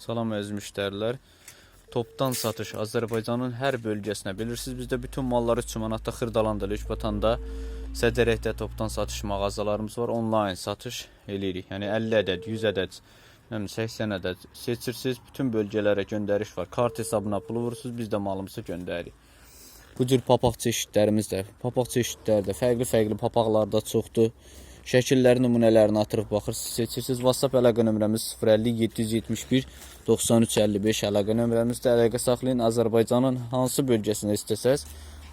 Salam əziz müştərilər. Topdan satış Azərbaycanın hər bölgəsinə bilirsiniz bizdə bütün malları 3 manatda Xırdalanda, Lüçbatanda, Sədərəkdə topdan satış mağazalarımız var. Onlayn satış eləyirik. Yəni 50 ədəd, 100 ədəd, nə bilim 80 ədəd seçirsiniz. Bütün bölgələrə göndəriş var. Kart hesabına pul vurursunuz, biz də malımızı göndəririk. Bu cür papaq çeşidlərimiz də, papaq çeşidləri də fərqli-fərqli papaqlarda çoxdur. Şəkilləri nümunələrini atırıb baxırsınız, seçirsiniz. WhatsApp əlaqə nömrəmiz 050 771 93 55 əlaqə nömrəmizdə əlaqə saxlayın. Azərbaycanın hansı bölgəsinə istəsəz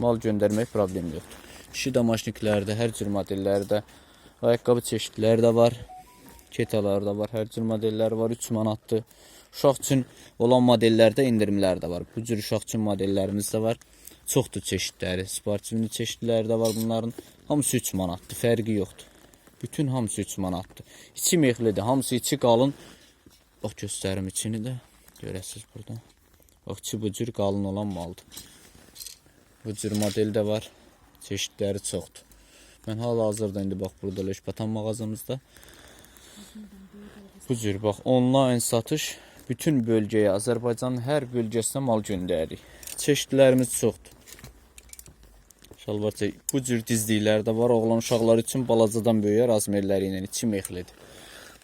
mal göndərmək problemi yoxdur. Kişi damaşnikləri də, hər cür modelləri də, ayaqqabı çeşidləri də var. Ketalar da var, hər cür modelləri var, 3 manatdır. Uşaq üçün olan modellərdə endirimlər də var. Bu cür uşaq üçün modellərimiz də var. Çoxdur çeşidləri, sportivli çeşidləri də var bunların. Hamısı 3 manatdır, fərqi yoxdur. Bütün hamısı 3 manatdır. İçi mexlidir, hamısı içi qalın. Bax göstərim içini də. Görəsiz burada. Bax içi bu cür qalın olan maldır. Bu cür model də var. Çeşidləri çoxdur. Mən hal-hazırda indi bax burada Leşbatan mağazamızda Bu cür bax onlayn satış bütün bölgəyə, Azərbaycanın hər bölgəsinə mal göndəririk. Çeşidlərimiz çoxdur. Çək. Bu cür dizliklər də var. Oğlan uşaqları üçün balacadan böyüyə razmerləri ilə içi mexlidir.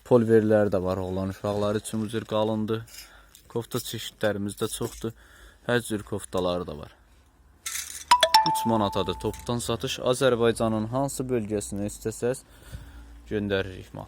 Polverlər də var oğlan uşaqları üçün bu cür qalındır. Kofta çeşidlərimiz də çoxdur. Hər cür koftaları da var. 3 manatadır topdan satış. Azərbaycanın hansı bölgəsinə istəsəz göndəririk mal.